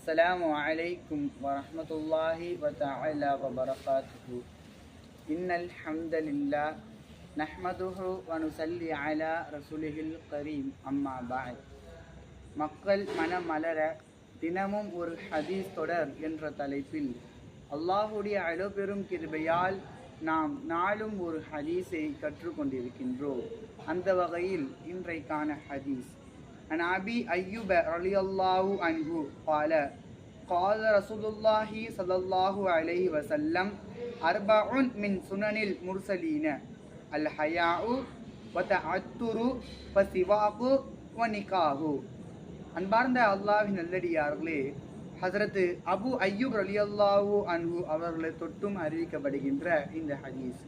السلام عليكم ورحمة الله وتعالى وبركاته إن الحمد لله نحمده ونصلي على رسوله الكريم أما بعد மக்கள் மனமலர தினமும் ஒரு ஹதீஸ் தொடர் என்ற தலைப்பில் அல்லாஹுடைய அழப்பெரும் கிருபையால் நாம் நாளும் ஒரு ஹதீஸை கற்றுக்கொண்டிருக்கின்றோம் அந்த வகையில் இன்றைக்கான ஹதீஸ் عن أبي أيوب رضي الله عنه قال قال رسول الله صلى الله عليه وسلم أربع من سنن المرسلين الحياء وتعتر وسواق ونكاه அன்பார்ந்த அல்லாஹின் நல்லடியார்களே ஹசரத்து அபு ஐயூப் ரலியல்லாஹு அன்ஹு அவர்களை தொட்டும் அறிவிக்கப்படுகின்ற இந்த ஹதீஸ்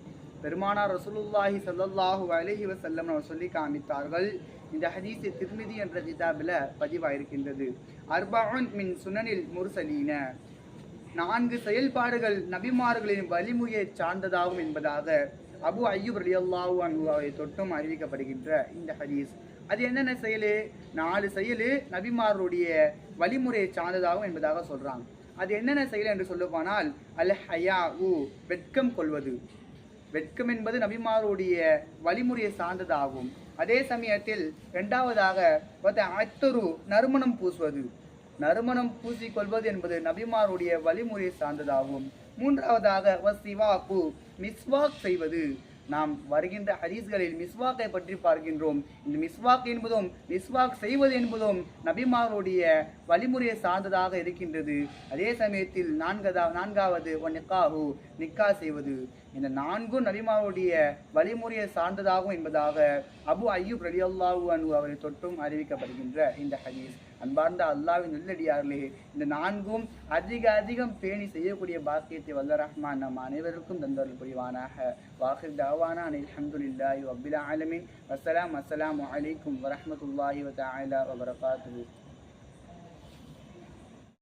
பெருமானார் ரசூலுல்லாஹி சல்லாஹூ அலஹி வசல்லம் அவர் சொல்லி காமித்தார்கள். இந்த ஹதீஸ் திருமிதி என்ற கிதாபில் பதிவாயிருக்கின்றது. அர்பான் மின் சுனனில் முர்சலீன. நான்கு செயல்பாடுகள் நபிமார்களின் வழிமுறையை சார்ந்ததாகும் என்பதாக அபு ஐயூப் ரலியல்லாஹு அன்ஹு அவரை தொட்டும் அறிவிக்கப்படுகின்ற இந்த ஹதீஸ். அது என்னென்ன செயலு? நாலு செயலு நபிமாருடைய வழிமுறையை சார்ந்ததாகும் என்பதாக சொல்கிறாங்க அது என்னென்ன செயல் என்று சொல்லுவானால் அல் ஹயா உ வெட்கம் கொள்வது. வெட்கம் என்பது நபிமாருடைய வழிமுறையை சார்ந்ததாகும். அதே சமயத்தில் இரண்டாவதாக அத்தொரு நறுமணம் பூசுவது. நறுமணம் பூசிக்கொள்வது என்பது நபிமாருடைய வழிமுறையை சார்ந்ததாகும். மூன்றாவதாக சிவாக்கு மிஸ்வாக் செய்வது. நாம் வருகின்ற ஹதீஸ்களில் மிஸ்வாக்கை பற்றி பார்க்கின்றோம். இந்த மிஸ்வாக் என்பதும் மிஸ்வாக் செய்வது என்பதும் நபிமாருடைய வழிமுறையை சார்ந்ததாக இருக்கின்றது. அதே சமயத்தில் நான்கதா நான்காவது ஒன் நிக்காஹு நிக்கா செய்வது. இந்த நான்கும் நபிமாவுடைய வழிமுறையை சார்ந்ததாகும் என்பதாக அபு ஐயூப் ரலியல்லாஹு அன்பு அவரை தொட்டும் அறிவிக்கப்படுகின்ற இந்த ஹதீஸ். அன்பார்ந்த அல்லாவின் நல்லடியார்களே இந்த நான்கும் அதிக அதிகம் பேணி செய்யக்கூடிய பாக்கியத்தை வல்ல ரஹ்மான் நம் அனைவருக்கும் தந்தவர்கள் புரிவானாக. வாஹிர் தாவானா அனில் அஹமதுல்லாஹி வபில் ஆலமின். அஸ்லாம் அஸ்ஸலாமு வலைக்கும் வரமத்துல்லாஹி வ தஆலா வ